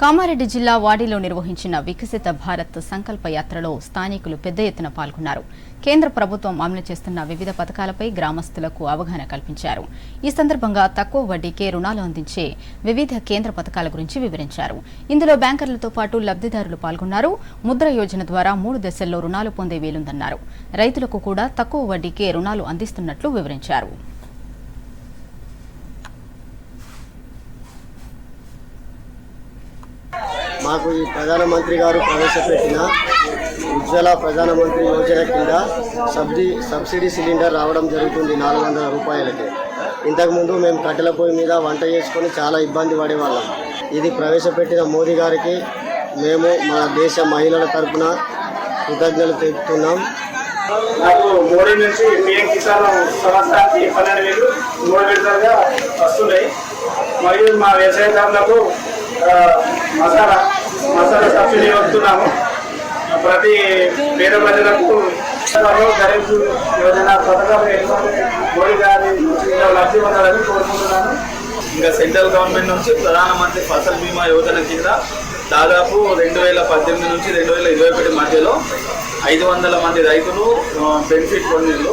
కామారెడ్డి జిల్లా వాడిలో నిర్వహించిన వికసిత భారత్ సంకల్ప యాత్రలో స్థానికులు పెద్ద ఎత్తున పాల్గొన్నారు. కేంద్ర ప్రభుత్వం అమలు చేస్తున్న వివిధ పథకాలపై గ్రామస్తులకు అవగాహన కల్పించారు. ఈ సందర్భంగా తక్కువ వడ్డీకే రుణాలు అందించే వివిధ కేంద్ర పథకాల గురించి వివరించారు. ఇందులో బ్యాంకర్లతో పాటు లబ్ధిదారులు పాల్గొన్నారు. ముద్ర యోజన ద్వారా మూడు దశల్లో రుణాలు పొందే వీలుందన్నారు. రైతులకు కూడా తక్కువ వడ్డీకే రుణాలు అందిస్తున్నట్లు వివరించారు. మాకు ఈ ప్రధానమంత్రి గారు ప్రవేశపెట్టిన ఉజ్వల ప్రధానమంత్రి యోజన కింద సబ్సిడీ సబ్సిడీ సిలిండర్ రావడం జరుగుతుంది నాలుగు వందల రూపాయలకి. ఇంతకుముందు మేము కట్టెల పొయ్యి మీద వంట చేసుకొని చాలా ఇబ్బంది పడేవాళ్ళం. ఇది ప్రవేశపెట్టిన మోదీ గారికి మేము మన దేశ మహిళల తరపున కృతజ్ఞతలు తెలుపుతున్నాం. నాకు మోడీ నుంచి పిఎం కిసాన్ సంవత్సరానికి పన్నెండు వేలు మూడు విడతలుగా వస్తున్నాయి. మరియు మా వ్యవసాయదారులకు మసాలా మసాలా సబ్సిడీ వస్తున్నాము ప్రతి పేద ప్రజలకు గరీబ్ యోజన పథకాలు మోడీ గారి లబ్ధి పొందాలని కోరుకుంటున్నాను. ఇంకా సెంట్రల్ గవర్నమెంట్ నుంచి ప్రధానమంత్రి ఫసల్ బీమా యోజన కింద దాదాపు రెండు వేల పద్దెనిమిది నుంచి రెండు వేల ఇరవై ఒకటి మధ్యలో ఐదు వందల మంది రైతులు బెనిఫిట్ పొందిండ్రు.